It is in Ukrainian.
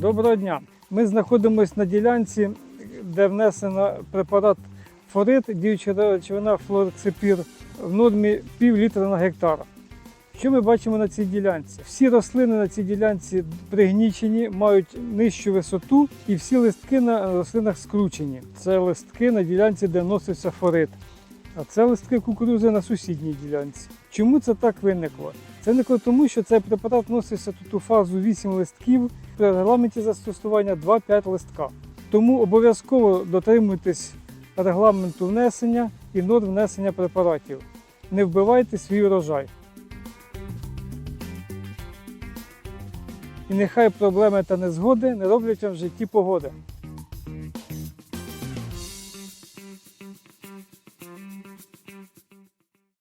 Доброго дня. Ми знаходимося на ділянці, де внесено препарат форит, діюча речовина флорексипір в нормі пів літра на гектар. Що ми бачимо на цій ділянці? Всі рослини на цій ділянці пригнічені, мають нижчу висоту, і всі листки на рослинах скручені. Це листки на ділянці, де вносився форит. А це листки кукурузи на сусідній ділянці. Чому це так виникло? Це виникло тому, що цей препарат вносився тут у фазу 8 листків, при регламенті застосування 2-5 листка. Тому обов'язково дотримуйтесь регламенту внесення і норм внесення препаратів. Не вбивайте свій урожай. І нехай проблеми та незгоди не роблять вам в житті погоди.